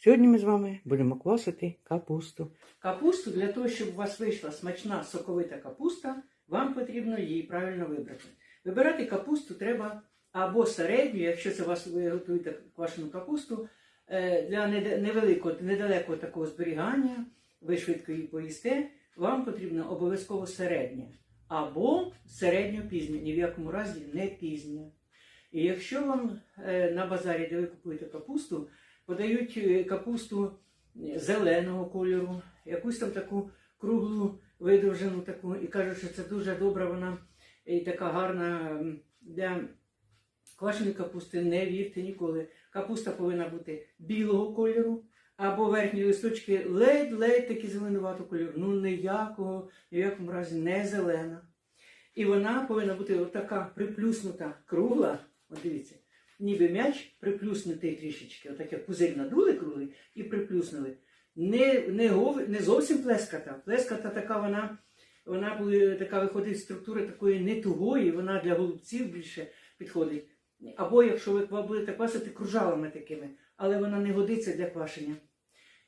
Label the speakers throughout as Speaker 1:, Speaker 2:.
Speaker 1: Сьогодні ми з вами будемо квасити капусту. Капусту для того, щоб у вас вийшла смачна соковита капуста, вам потрібно її правильно вибрати. Вибирати капусту треба або середню, якщо це у вас ви готуєте квашену капусту, е, для невеликого, недалекого такого зберігання, ви швидко її поїсте, вам потрібно обов'язково середня. Або середньо пізнє, ні в якому разі не пізнє. І якщо вам е, на базарі, де ви купуєте капусту, подають е, капусту зеленого кольору, якусь там таку круглу видовжену таку, і кажуть, що це дуже добра, вона і така гарна для квашеної капусти. Не вірте ніколи. Капуста повинна бути білого кольору, або верхні листочки ледь-ледь такі зеленуватого кольору. Ну ніякого, ні в якому разі не зелена. І вона повинна бути отака приплюснута, кругла. От дивіться, ніби м'яч приплюснутий трішечки, отак як пузирь надули круглий і приплюснули. Не, не, гов- не зовсім плеската. Плеската така вона, вона буде, така виходить з структури такої не тугої, вона для голубців більше підходить. Або якщо ви будете квасити кружалами такими, але вона не годиться для квашення.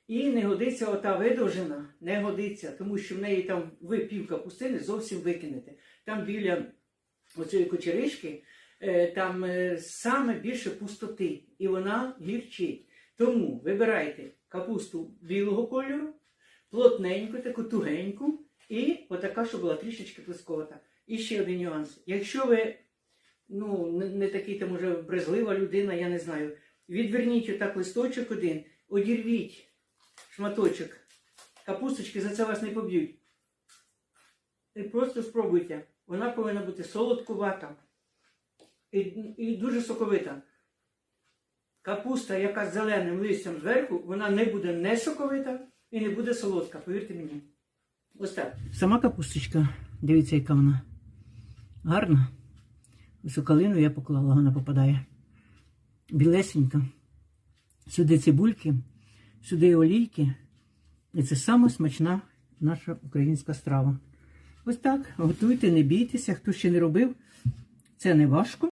Speaker 1: І не годиться ота видовжена, не годиться, тому що в неї там ви пів капустини зовсім викинете. Там біля оцієї кочеришки там е, саме більше пустоти, і вона гірчить. Тому вибирайте капусту білого кольору, плотненьку, таку тугеньку, і отака, щоб була трішечки плосковата. І ще один нюанс. Якщо ви ну, не такий там уже брезлива людина, я не знаю, відверніть отак листочок один, одірвіть шматочок капусточки, за це вас не поб'ють. І просто спробуйте. Вона повинна бути солодкувата і, і дуже соковита. Капуста, яка з зеленим листям зверху, вона не буде не соковита і не буде солодка, повірте мені. Ось так. Сама капусточка, дивіться, яка вона гарна. Високалину я поклала, вона попадає. Білесенька. Сюди цибульки, сюди олійки. І це саме смачна наша українська страва. Ось так, готуйте, не бійтеся, хто ще не робив. Це не важко.